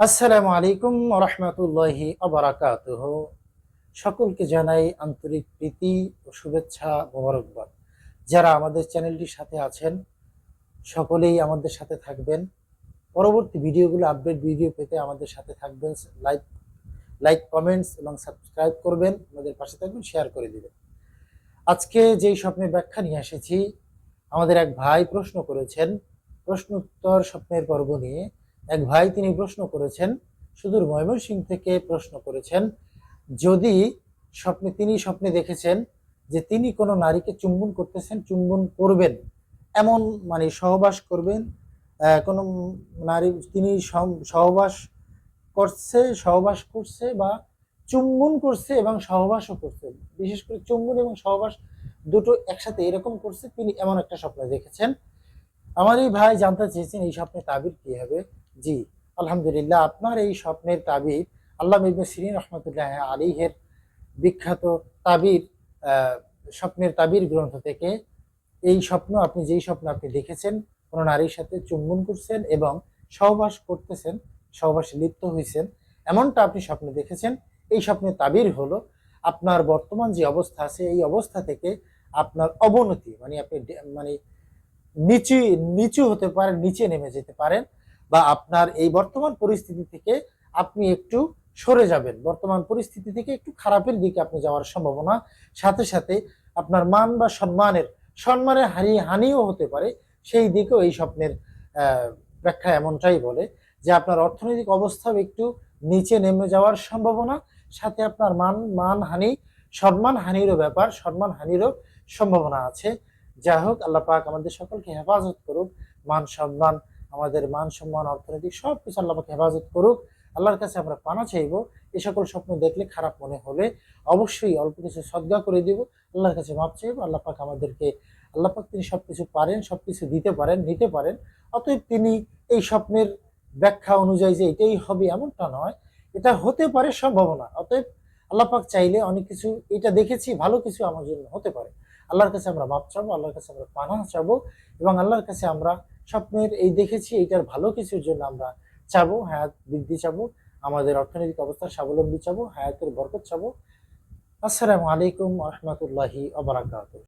আসসালামু আলাইকুম রহমতুল্লাহি আবরাকাতুহ সকলকে জানাই আন্তরিক প্রীতি ও শুভেচ্ছা মোবারকবাদ। যারা আমাদের চ্যানেলটির সাথে আছেন, সকলেই আমাদের সাথে থাকবেন। পরবর্তী ভিডিওগুলো আপডেট ভিডিও পেতে আমাদের সাথে থাকবেন। লাইক লাইক কমেন্টস এবং সাবস্ক্রাইব করবেন। আমাদের পাশে থাকবেন শেয়ার করে দিবেন। আজকে যেই স্বপ্নের ব্যাখ্যা নিয়ে এসেছি, আমাদের এক ভাই প্রশ্ন করেছেন। প্রশ্ন উত্তর স্বপ্নের পর্ব নিয়ে। এক ভাই তিনি প্রশ্ন করেছেন, সুদূর ময়মনসিংহ থেকে প্রশ্ন করেছেন, যদি স্বপ্নে তিনি স্বপ্নে দেখেছেন যে তিনি কোনো নারীকে চুম্বন করতেছেন, চুম্বন করবেন, এমন মানে সহবাস করবেন কোনো নারী তিনি সহবাস করছে সহবাস করছে বা চুম্বন করছে এবং সহবাসও করছে, বিশেষ করে চুম্বন এবং সহবাস দুটো একসাথে এরকম করছে, তিনি এমন একটা স্বপ্ন দেখেছেন। আমার এই ভাই জানতে চেয়েছেন, এই স্বপ্নের তাবির কি হবে? জি, আলহামদুলিল্লাহ, আপনার এই স্বপ্নের তাবির আল্লাহ ইবনে সিরিন রহমতুল্লাহ আলীহের বিখ্যাত তাবির স্বপ্নের তাবির গ্রন্থ থেকে এই স্বপ্ন আপনি যেই স্বপ্ন আপনি দেখেছেন কোনো নারীর সাথে চুম্বন করছেন এবং সহবাস করতেছেন, সহবাসে লিপ্ত হয়েছেন এমনটা আপনি স্বপ্নে দেখেছেন, এই স্বপ্নের তাবির হলো আপনার বর্তমান যে অবস্থা আছে, এই অবস্থা থেকে আপনার অবনতি মানে আপনি মানে নিচু নিচু হতে পারেন, নিচে নেমে যেতে পারেন বা আপনার এই বর্তমান পরিস্থিতি থেকে আপনি একটু সরে যাবেন। বর্তমান পরিস্থিতি থেকে একটু খারাপের দিকে আপনি যাওয়ার সম্ভাবনা। সাথে সাথে আপনার মান বা সম্মানের সম্মানের হানি হানিও হতে পারে। সেই দিকেও এই স্বপ্নের ব্যাখ্যা এমনটাই বলে যে আপনার অর্থনৈতিক অবস্থাও একটু নিচে নেমে যাওয়ার সম্ভাবনা। সাথে আপনার মান মান হানি, সম্মান হানিরও ব্যাপার, সম্মান হানিরও সম্ভাবনা আছে। যা হোক, আল্লাহ পাক আমাদের সকলকে হেফাজত করুক। মান, সম্মান আমাদের মান সম্মান অর্থনৈতিক সব কিছু আল্লাহ হেফাজত করুক, আল্লাহর কাছে আমরা পানা চাইব। এই সকল স্বপ্ন দেখলে খারাপ মনে হলে অবশ্যই অল্প কিছু সদ্গা করে দিব। আল্লাহর কাছে মাপ চাইব। আল্লাহ পাক আমাদেরকে, আল্লাহ পাক তিনি সবকিছু পারেন সব কিছু দিতে পারেন, নিতে পারেন। অতএব তিনি এই স্বপ্নের ব্যাখ্যা অনুযায়ী যে এটাই হবে এমনটা নয়, এটা হতে পারে সম্ভাবনা অতএব আল্লাহ পাক চাইলে অনেক কিছু, এটা দেখেছি, ভালো কিছু আমার জন্য হতে পারে। আল্লাহর কাছে আমরা মাপ চাবো, আল্লাহর কাছে আমরা পানা চাবো এবং আল্লাহর কাছে আমরা স্বপ্নের এই দেখেছি, এইটার ভালো কিছুর জন্য আমরা চাবো, হায়াত বৃদ্ধি চাবো, আমাদের অর্থনৈতিক অবস্থার স্বাবলম্বী চাবো, হায়াতের বরকত চাবো। আসসালামু আলাইকুম রহমতুল্লাহি আবরাকাত